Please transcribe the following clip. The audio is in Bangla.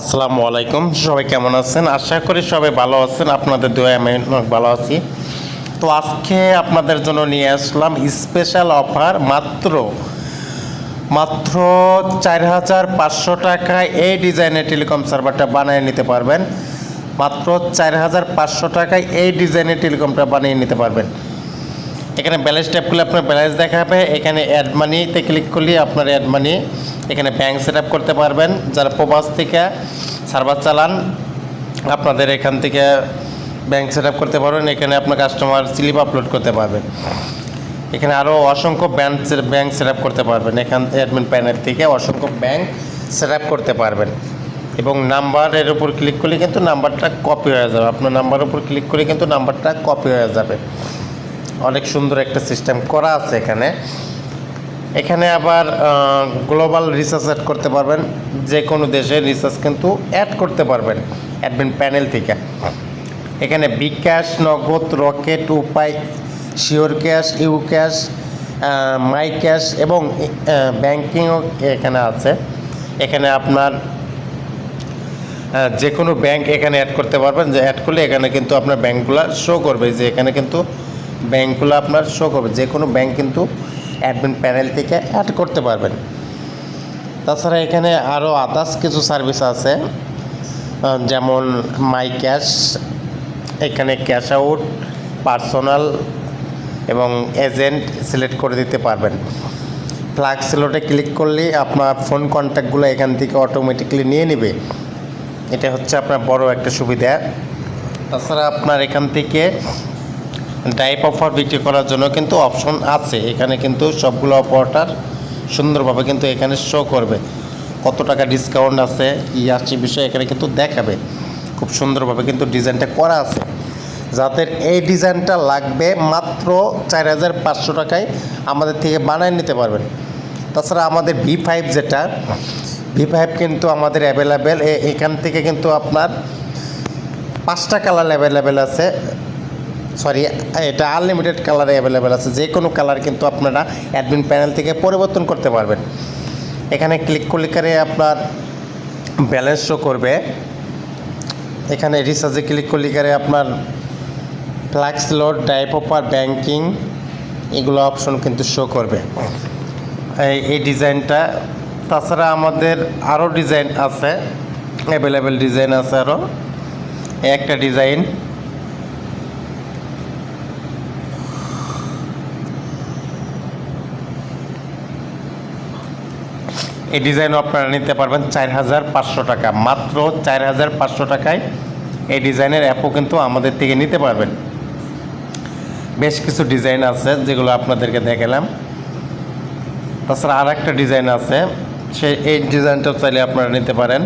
আসসালামু আলাইকুম। সবাই কেমন আছেন? আশা করি সবাই ভালো আছেন। আপনাদের দোয়া আমি অনেক ভালো আছি। তো আজকে আপনাদের জন্য নিয়ে আসলাম স্পেশাল অফার মাত্র মাত্র চার হাজার পাঁচশো টাকায় এই ডিজাইনের টেলিকম সার্ভারটা বানিয়ে নিতে পারবেন। মাত্র চার হাজার পাঁচশো টাকায় এই ডিজাইনের টেলিকমটা বানিয়ে নিতে পারবেন। এখানে ব্যালেন্স ট্যাপ করলে আপনার ব্যালেন্স দেখাবে। এখানে অ্যাড মানিতে ক্লিক করলে আপনার অ্যাড মানি এখানে ব্যাঙ্ক সেট আপ করতে পারবেন। যারা প্রবাস থেকে সার্ভার চালান, আপনাদের এখান থেকে ব্যাঙ্ক সেট আপ করতে পারবেন। এখানে আপনার কাস্টমার স্লিপ আপলোড করতে পারবেন এখানে আরও অসংখ্য ব্যাংক ব্যাংক সেট আপ করতে পারবেন। এখান অ্যাডমিন প্যানেল থেকে অসংখ্য ব্যাঙ্ক সেট আপ করতে পারবেন। এবং নাম্বারের উপর ক্লিক করলে কিন্তু নাম্বারটা কপি হয়ে যাবে। আপনার নাম্বারের উপর ক্লিক করলে কিন্তু নাম্বারটা কপি হয়ে যাবে। অনেক সুন্দর একটা সিস্টেম করা আছে এখানে। এখানে আবার গ্লোবাল রিসার্চ অ্যাড করতে পারবেন। যে কোনো দেশের রিসার্চ কিন্তু অ্যাড করতে পারবেন, অ্যাডমিন প্যানেল থেকে। এখানে Bkash Nagad, rocket, Upay, sure cash, U cash my cash এবং ব্যাংকিংও এখানে আছে। এখানে আপনার যে কোনো ব্যাংক এখানে অ্যাড করতে পারবেন। যে অ্যাড করলে এখানে কিন্তু আপনার ব্যাংকগুলো শো করবে যে এখানে কিন্তু ব্যাংকগুলো আপনার শো করবে। যে কোনো ব্যাঙ্ক কিন্তু অ্যাডমিন প্যানেল থেকে অ্যাড করতে পারবেন। তাছাড়া এখানে আরও আদার্স কিছু সার্ভিস আছে। যেমন মাই ক্যাশ এখানে ক্যাশ আউট পার্সোনাল এবং এজেন্ট সিলেক্ট করে দিতে পারবেন। ফ্লাগ সিলোটে ক্লিক করলে আপনার ফোন কন্ট্যাক্টগুলো এখান থেকে অটোমেটিকলি নিয়ে নেবে। এটা হচ্ছে আপনার বড় একটা সুবিধা। তাছাড়া আপনার এখান থেকে ডাইপ অফার বিক্রি করার জন্য কিন্তু অপশন আছে। এখানে কিন্তু সবগুলো অফারটার সুন্দরভাবে কিন্তু এখানে শো করবে। কত টাকা ডিসকাউন্ট আছে, কী আসছে বিষয় এখানে কিন্তু দেখাবে। খুব সুন্দরভাবে কিন্তু ডিজাইনটা করা আছে। যাদের এই ডিজাইনটা লাগবে মাত্র চার হাজার পাঁচশো টাকায় আমাদের থেকে বানায় নিতে পারবেন। তাছাড়া আমাদের ভি ফাইভ যেটা ভি ফাইভ কিন্তু আমাদের অ্যাভেলেবেল এখান থেকে কিন্তু আপনার পাঁচটা কালার অ্যাভেলেবেল আছে। সরি এটা আনলিমিটেড কালারে অ্যাভেলেবেল আছে। যে কোনো কালার কিন্তু আপনারা অ্যাডমিন প্যানেল থেকে পরিবর্তন করতে পারবেন। এখানে ক্লিক করলে করে আপনার ব্যালেন্স শো করবে। এখানে রিচার্জে ক্লিক করলে করে আপনার ফ্ল্যাক্স লোড ডাইপ অফার ব্যাংকিং এগুলো অপশন কিন্তু শো করবে। এই ডিজাইনটা তাছাড়া আমাদের আরও ডিজাইন আছে। অ্যাভেলেবেল ডিজাইন আছে আরও। একটা ডিজাইন এই ডিজাইনও আপনারা নিতে পারবেন চার হাজার পাঁচশো টাকা। মাত্র চার হাজার পাঁচশো টাকায় এই ডিজাইনের অ্যাপও কিন্তু আমাদের থেকে নিতে পারবেন। বেশ কিছু ডিজাইন আছে যেগুলো আপনাদেরকে দেখালাম। তাছাড়া আর একটা ডিজাইন আছে সে এই ডিজাইনটাও চাইলে আপনারা নিতে পারেন।